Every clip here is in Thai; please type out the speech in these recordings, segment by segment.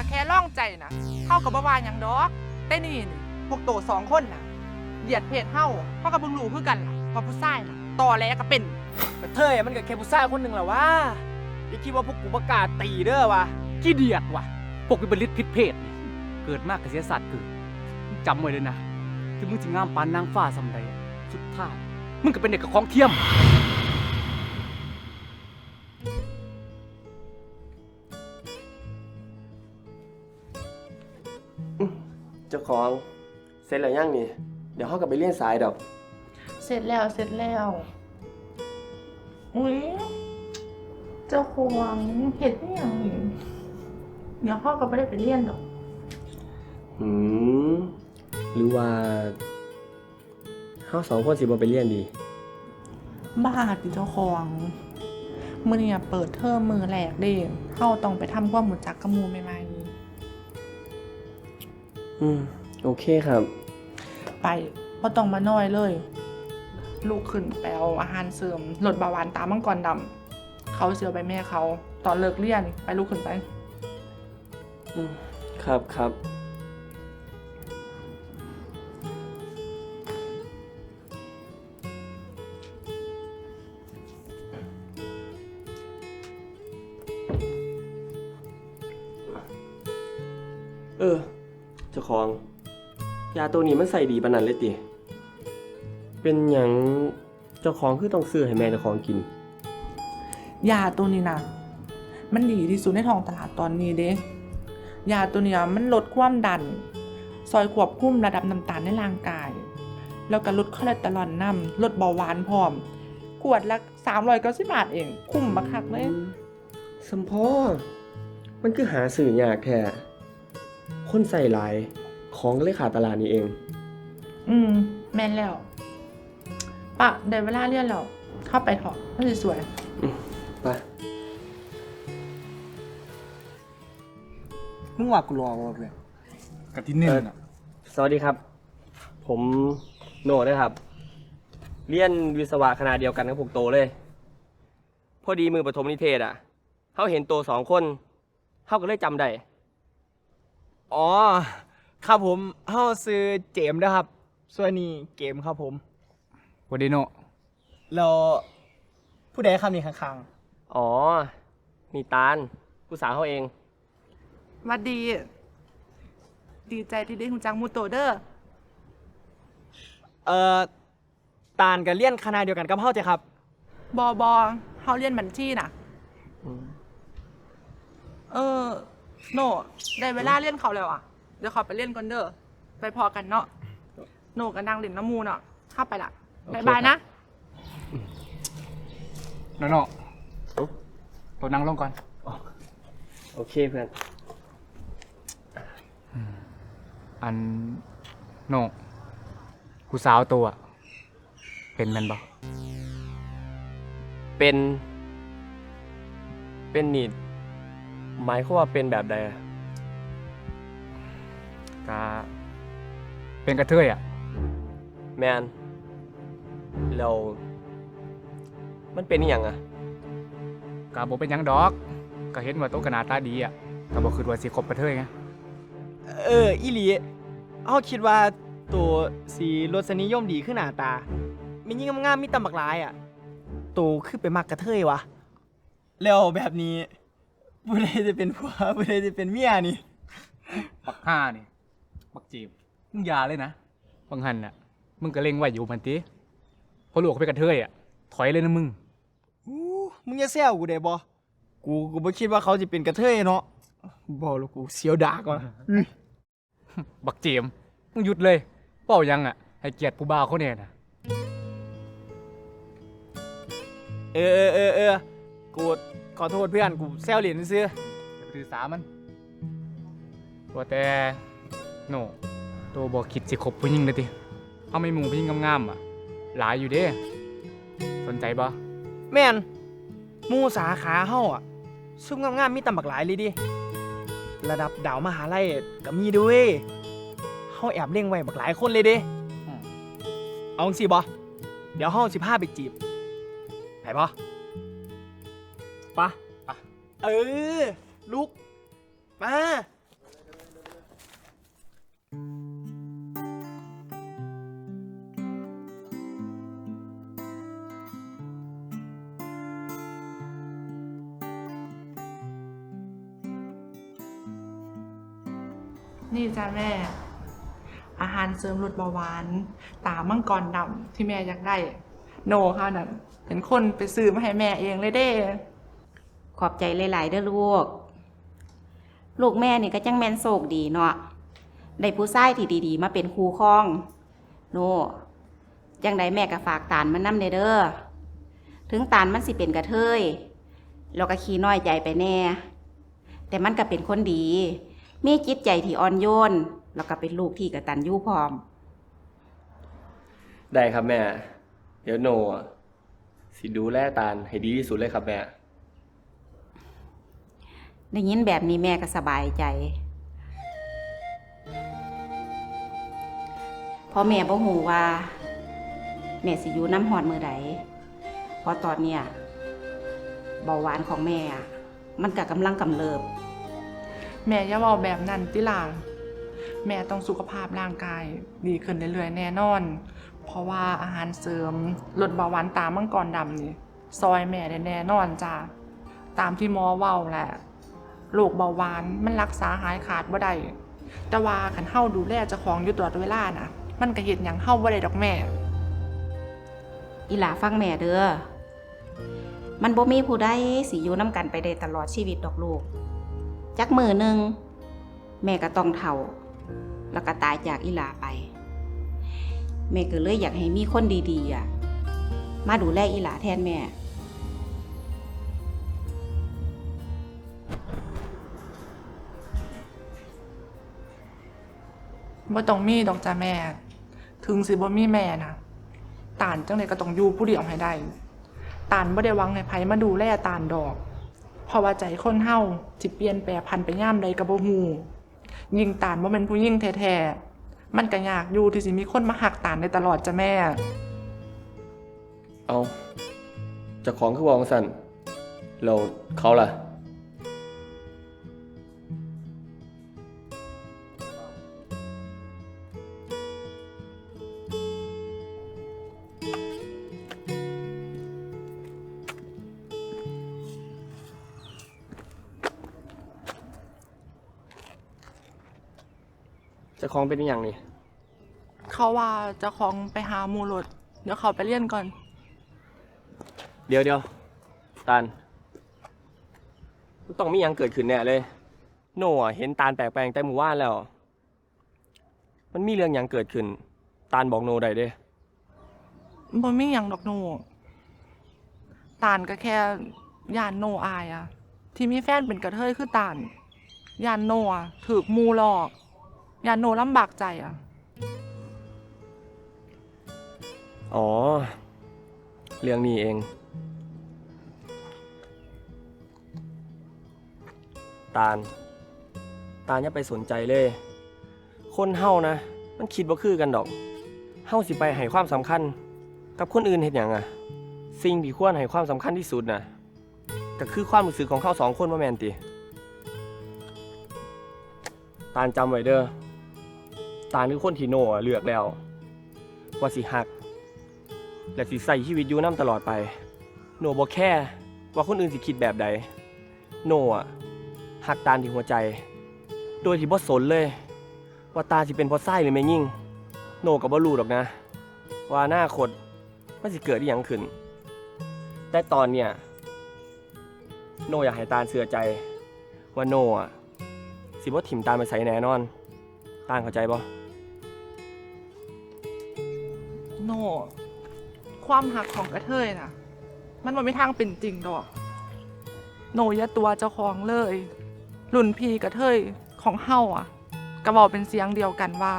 ถ้าแค่ล่องใจนะเฮากับบ่ว่าหยังดอกแต่นี่นี่พวกโตสองคนน่ะเหยียดเพศเฮาเฮากับบิ่งรู้คือกันล่ะว่าผู้ชายน่ะต่อแหลก็เป็น กระเทยมันก็แค่ผู้ชายคนหนึ่งแหละวะอย่าคิดว่าพวกกูประกล้าศตีเด้อวะขี้เดียดว่ะพวกวิปริตผิดเพศนี่เกิดมากกับเสียสัตว์เกิดมึงจำไว้เลยนะถึงมึงจะงามปานนางฟ้าสำใดอะสุดท้ายมึงก็เป็นเด็กกับของเทียม เจ้าของเสร็จแล้วยังนี่ เดี๋ยวเขากลับไปเลี้ยงสายดอก เสร็จแล้วเสร็จแล้ว อุ้ยเจ้าของเห็ดนี่อย่างนี้เดี๋ยวพ่อก็ไม่ได้ไปเรียนดอก หืมหรือว่าเขาสองคนสิบ่ไปเลี้ยงดี บ้าติเจ้าของมื่อเนี่ยเปิดเทอมมือแรกเด้เข้าต้องไปทำความหมุจักกับหมูใหม่ อืม โอเคครับๆไปพอต้องมาน้อยเลย ลูกขึ้นแปลวอาหารเสริมลดเบาหวานตามมังกรดำเขาเสียไปแม่เขา ตอนเลิกเรียนไปลูกขึ้นไป อืม ครับครับเออเจ้า ของ ยาตัวนี้มันใส่ดีปานนั้นเลยติ เป็นอย่างเจ้าของคือต้องซื้อให้แม่เจ้าของกิน ยาตัวนี้นะมันดีที่สุดในท้องตลาดตอนนี้เด้ยาตัวเนี้ยมันลดความดัน ซอยควบคุมระดับน้ำตาลในร่างกาย แล้วก็ลดคอเลสเตอรอลนํลดเบาหวานพร้อม ขวดละ390บาทเอง คุ้มบักคักเลยสัมพอ มันคือหาสื่อยากแท้ คนใส่หลายของก็เลยขาดตลาดนี้เอง อืม แม่นแล้ว ปะได้เวลาเรียนแล้ว เข้าไปเถอะมันสิสวย ไปมึงว่ากูรอบ่เพื่อนกับที่หนึ่งอะสวัสดีครับ ผมโหนดนะครับ เรียนวิศวะคณะเดียวกันกับพวกโตเลย พอดีมือปฐมนิเทศอะเขาเห็นโตสองคนเขาก็เลยจำได้ อ๋อ ครับผมเฮาซื้อเจมส์นะครับ ส่วนนี้เกมครับผม วันดีโนแล้วผู้ใดครับนี่ข้างอ๋อ มีตาลผู้สาวเขาเองวัดดี ดีใจที่ได้คุณจังมูโตเดอร์ๆเอ่อ ตาลกับเลี่ยนคณะเดียวกันกับเฮาจ้ะครับ บอบอเฮาเรียนบัญชีน่ะ เออ โน่ได้เวลาเล่นเขาแล้วอะ เดี๋ยวเขาไปเล่นก่อนเด้อ ไปพอกันเนาะ โน่กับนางเล่นน้ำมูเนาะเข้าไปละบายบายนะโนโนตัวนั่งลงก่อน โอเคเพื่อน อันโนกูสาวตัว เป็นแมันบ่เป็น เป็นนี่ หมายความว่าเป็นแบบใดอะกาเป็นกระเทยอะ แมนเรามันเป็นอหย่างอะกาบอกเป็นหยังดอกก็เห็นว่าโตกระหนาตาดีอะก็บอกคือว่าสิคบกระเทยไงเอออีหลีเฮาคิดว่าตัวสีรสนิยมดีขึ้นหน้าตามียิ่งงามๆมีตำบักหลายอะตัวคือไปมักกระเทยวะแล้วแบบนี้ ผู้ใดจะเป็นผัวผู้ใดจะเป็นเมียนี่ปักห้านี่ปักจีบมึงอยาเลยนะบางหันน่ะ มึงก็เล็งไว้อยู่มันติพอลูกเขาไปนกระเทยอะ ถอยเลยนะมึง อู้มึงอย่าแซวกูได้บ่กูกูบ่คิดว่าเขาจะเป็นกระเทยเนาะบ่แล้วกูเสียวดากว่ะบักเจมส์มึงหยุดเลยเป้ายังอะ ให้เกียรติผู้บ่าวเขาเนี่ยนะเออเออเออเออ กูขอโทษเพื่อนกูแซวเหรียญซื้ออย่าไปถือสามันว่าแต่โน่ตัวบอกคิดสิคบผู้หญิงเลยติเอาไม่หมู่ผู้หญิงงามๆอะ หลายอยู่เด้ สนใจบ่แม่นหมู่สาขาเฮาอะ ซุ่มงามๆมีตำบักหลายเลยดิ ระดับดาวมหาลัยก็มีด้วยเฮาแอบเลี้ยงไว้บักหลายคนเลยเด้อืมเอาจังซี่บ่เดี๋ยวเฮาสิพาไปจีบไปบ่ ปะปะเออ ลุก มา นี่จ้าแม่ อาหารเสริมลดเบาหวาน ตามังกรดำที่แม่อยากได้ โนค่ะนั่นเห็นคนไปซื้อมาให้แม่เองเลยเด้ ขอบใจหลาย ๆเด้อลูก ลูกแม่นี่ก็จังแมนโศกดีเนาะได้ผู้ชายที่ดีๆ มาเป็นครูครอง โน่จังใดแม่ก็ฝากตานมันนำเด้อเด้อ ถึงตานมันสิเป็นกระเทยแล้วก็ขี้น้อยใจไปแน่ แต่มันก็เป็นคนดี มีจิตใจที่อ่อนโยน แล้วก็เป็นลูกที่กตัญญูพร้อม ได้ครับแม่ เดี๋ยวโนอะสิดูแลตาลให้ดีที่สุดเลยครับแม่ ได้ยินแบบนี้แม่ก็สบายใจเพราะแม่บ่ฮู้ว่า แม่สิอยู่น้ำหอดมือใดเพราะตอนเนี้ยเบาหวานของแม่อะมันก็กำลังกำเริบ แม่อย่าบอกแบบนั้นติหลางแม่ต้องสุขภาพร่างกายดีขึ้นเรื่อยๆแน่นอน เพราะว่าอาหารเสริมลดเบาหวานตามังกรดำนี่ซอยแม่ได้แน่นอนจ้าตามที่หมอเว้าแหละ โรคเบาหวานมันรักษาหายขาดบ่ได้แต่ว่าขันเฮาดูแลเจ้าของอยู่ตลอดเวลานะมันก็เฮ็ดหยังเฮาบ่ได้ดอกแม่ อีหลาฟังแม่เด้อ มันบ่มีผู้ใดสิอยู่น้ำกันไปได้ตลอดชีวิตดอกลูก จักมือหนึ่งแม่ก็ต้องเฒ่า แล้วก็ตายจากอีหลาไป แม่ก็เลยอยากให้มีคนดีๆอะ มาดูแลอีหลาแทนแม่ บ่ต้องมีดอกจ้าแม่ ถึงสิบ่มีแม่นะตานจังไดก็ต้องอยู่ผู้เดียวให้ได้ ตานบ่ได้หวังให้ไผมาดูแลตานดอก เพราะว่าใจคนเฮาสิเปลี่ยนแปรพันไปย่ามใดก็บ่ฮู้ยิ่งตานบ่แม่นผู้หญิงแท้ๆมันก็ยากอยู่ที่สิมีคนมาหักตานได้ตลอดจ้ะแม่ เอาเจะของคือวองสันเราเขาล่ะ ของเป็นอหย่างนี่เขาว่าเจะของไปหาหมูรถเดี๋ยวเขาไปเรียนก่อน เดี๋ยวเดี๋ยวตาลมันต้องมีหยังเกิดขึ้นแน่เลย โน่อะเห็นตาลแปลกแปลงแต่หมู่ว่านแล้ว มันมีเรื่องหยังเกิดขึ้น ตาลบอกโนได้เด้ บ่มีหยังดอกโนตานก็แค่ย่านโนอายอะที่มีแฟนเป็นกระเทยคือตานย่านโนอะถูกหมูหลอก อย่าโนลำบากใจอะ อ๋อ เรื่องนี้เอง ตาล ตาลอย่าไปสนใจเลย คนเฮานะ มันคิดบ่คือกันดอก เฮาสิไปให้ความสำคัญ กับคนอื่นเฮ็ดหยังอะสิ่งที่ควรให้ความสำคัญที่สุดน่ะก็คือความรู้สึกของเขาสองคนว่าแม่นติ ตาลจำไว้เด้อ ตาลคือคนที่โน่เลือกแล้ว ว่าสิหัก และสิใส่ชีวิตอยู่น้ำตลอดไป โน่บ่แค่ว่าคนอื่นสิคิดแบบใด โน่หักตาลที่หัวใจ โดยที่บ่สนเลย ว่าตาสิเป็นพ่อไส้หรือแม่ยิ่ง โน่ก็บ่รู้หรอกนะ ว่าอนาคตมันสิเกิดอีหยังขึ้น แต่ตอนเนี้ยโน่อยากให้ตาลเชื่อใจ ว่าโน่สิบ่ถิ่มตาลไปใส่แน่นอน ต่าลเข้าใจบ่โน ความหักของกระเทยน่ะ มันบ่มีทางเป็นจริงดอก โนอย่าตัวเจ้าของเลย รุ่นพี่กระเทยของเฮาอะก็บอกเป็นเสียงเดียวกันว่า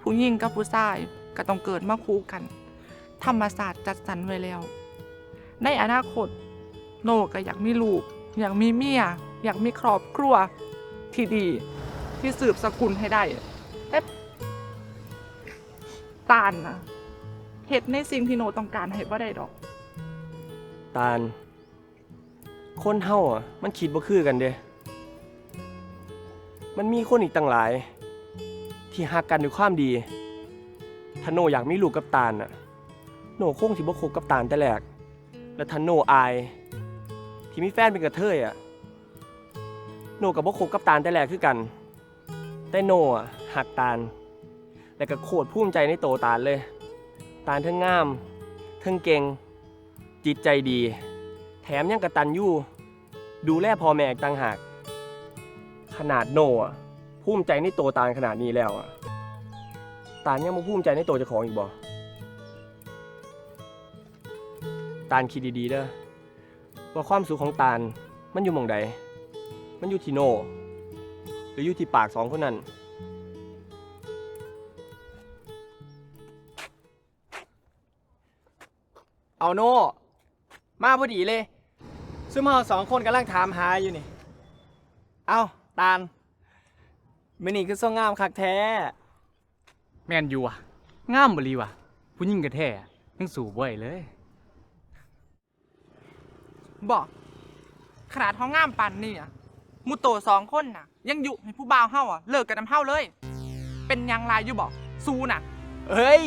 ผู้หญิงกับผู้ชายก็ต้องเกิดมาคู่กัน ธรรมศาสตร์จัดสรรไว้แล้ว ในอนาคต โนก็อยากมีลูก อยากมีเมีย อยากมีครอบครัวที่ดี ที่สืบสกุลให้ได้ ตานนะเหตุในสิ่งที่โนต้องการให้ว่าได้ดอก ตาล คนเฮาอะ มันคิดบ่คือกันเด้ มันมีคนอีกตั้งหลาย ที่หักกันด้วยความดี ถ้าโนอยากมีลูกกับตาลน่ะ โนคงสิบ่คบกับตาลแต่แรก แล้วถ้าโนอาย ที่มีแฟนเป็นกระเทยอะ โนกับบ่คบกับตาลแต่แรกคือกัน แต่โนอะหักตาล แล้วก็โคตรภูมิใจในโตตาลเลย ตาลทั้งงาม ทั้งเก่ง จิตใจดี แถมยังกระตันยู่ดูแลพ่อแม่อีกต่างหาก ขนาดโนอะภูมิใจในโตตาลขนาดนี้แล้วอะตาลยังมาภูมิใจในโตเจ้าของอีกบ่ตาลคิดดีๆเด้อว่าความสุขของตาลมันอยู่หมองใด มันอยู่ที่โนหรืออยู่ที่ปากสองคนนั้น โน่มาพอดีเลยซึ่งเราสองคนกำลังถามหาอยู่นี่ เอาตาลมินี่คือทรงงามคักแท้ แม่นอยู่อะงามบ่ลีว่ะผู้หญิงกระแท้อะยังสู่บ่ได้เลย บอกขนาดท้องงามปันนี่อะหมูโตสองคนน่ะ ยังอยู่ให้ผู้บ่าวเฮาอะเลิกกันน้ำเฮาเลย เป็นหยังไรอยู่บอกซูน่ะ เฮ้ย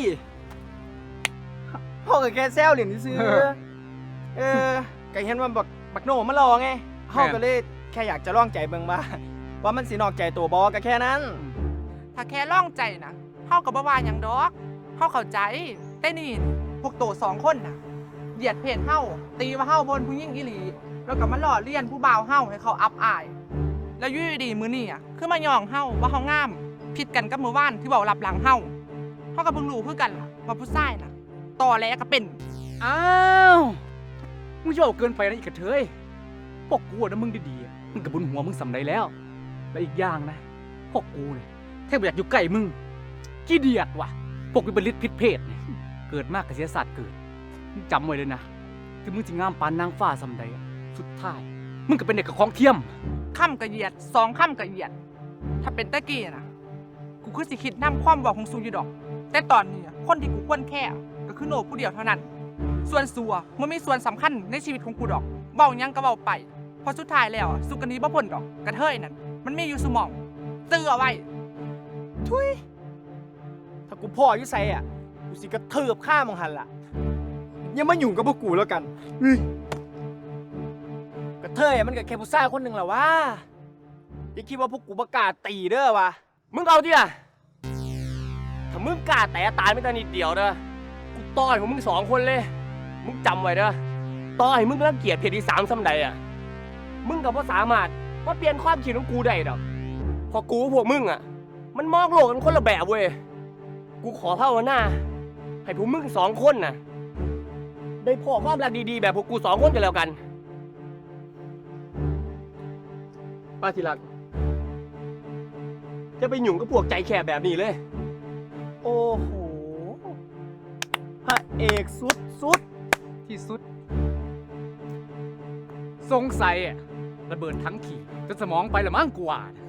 พ่อกับแกแซวเหรียญซื้อเออเออก็เห็นว่าบักบักโน่มารอไงเฮาก็เลยแค่อยากจะลองใจเบิ่งว่าว่ามันสินอกใจตัวบอก็แค่นั้น ถ้าแค่ล่องใจนะเฮากับบ่ว่าหยังดอกเฮาเข้าใจแต่นี่พวกโตสองคนน่ะเหยียดเพศเฮาตีว่าเฮาบนผู้หญิงอีหลี แล้วก็มาหล่อเลียนผู้บ่าวเฮาให้เขาอับอาย แล้วอยู่ดีๆมื้อนี้อะคือมาย่องเฮาว่าเฮางาม ผิดกันกับมื้อวานที่เว้ารับหลังเฮาเฮาก็เพิ่งรู้คือกันล่ะว่าผู้ชายน่ะ ตอแหลก็เป็น อ้าวมึงจะเอาเกินไปนะอีกกระเทยพวกกูอะนะมึงดีๆอะมึงกับบุญหัวมึงสำได้แล้ว และอีกอย่างนะพวกกูเนี่ยแทบบ่อยากอยู่ใกล้มึงขี้เดียดว่ะพวกวิปริตผิดเพศเนี่ยเกิดมากกับเสียศาสตร์เกิดมึงจำไว้เลยนะถึงมึงจะงามปานนางฟ้าสำใดอะสุดท้าย มึงก็เป็นเด็กกับของเทียม ค่ำกะเหยียดสองค่ำกะเหยียด ถ้าเป็นตะกี้นะกูคือสิคิดนำความบอกของซูอยู่ดอก แต่ตอนนี้อะคนที่กูควรแค่ก็ คือโนผู้เดียวเท่านั้น ส่วนซัวมันมีส่วนสำคัญในชีวิตของกูดอกเบาหยังก็เบาไปเพอสุดท้ายแล้วอะสุกันนี้บ่พ้นดอกกระเทยนั่นมันมีอยู่สมองเตือเอาไว้ ทุยถ้ากูพ่ออยู่ไสอะกูสิกระเทิบข้ามองหันล่ะอยังมายุ่งกับพวกกูแล้วกันเฮ้ยกระเทยอะมันก็แค่ผู้ชายคนหนึ่งแหละวะอย่าคิดว่าพวกกูประกล้าศตีเด้อวะมึงเอาดิล่ะถ้ามึงกล้าแตะตาลไม่แต่นิดเดียวเด้อ กูต้อยของมึงสองคนเลย มึงจำไว้เด้อต่อให้มึงรังเกียจเพศที่สามซ้ำใดอะ มึงกับว่าสามารถมาเปลี่ยนความคิดของกูได้ดอกเพอกูกับพวกมึงอะ มันมองโลกกันคนละแบบเว้ย กูขอภาวนาให้พวกมึงสองคนน่ะ ได้พ่อความรักดีๆ แบบพวกกูสองคนกันแล้วกัน ป้าทีรัก จะไปหยุ่งกับพวกใจแคบแบบนี้เลย โอ้โห ระเอกสุดสุดที่สุด สงสัยอะระเบิดทั้งขี่จนสมองไปละมั้งกูว่านะ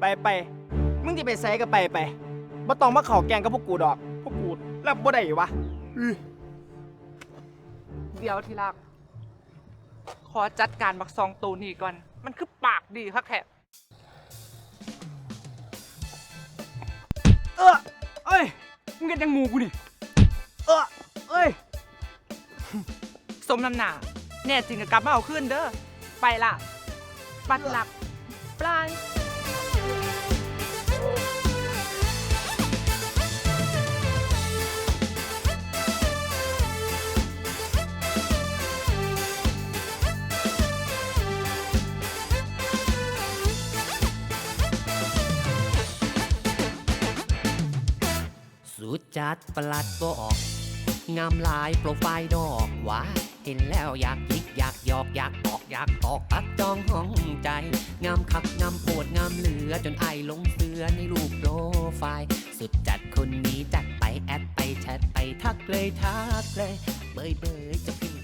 ไปไปมึงที่ไปไซก็ไปไปบ่ต้องมาเข่าแกงกับพวกกูดอก พวกกูรับบ่ได้วะ เดี๋ยวทีรัก ขอจัดการบักซองตูนี่ก่อน มันคือปากดีครับแขก งก็นยังหมูกูนี่ เออเอ้ย สมน้ำหนาแน่จริงก็กลับมาเอาขึ้นเด้อ ไปละ ปัดหลับปลาย จัดประหลัดบอกงามลายโปรไฟล์ดอกว่าเห็นแล้วอยากคลิกอยากหยอกอยากออกอยากออกตักจองห้องใจ งามคักงามโปวดงามเหลือจนไอลงเสือในรูปโปรไฟล์สุดจัดคนนี้จัดไปแอดไปแชทไปทักเลยทักเลยเบยเบยจะพิม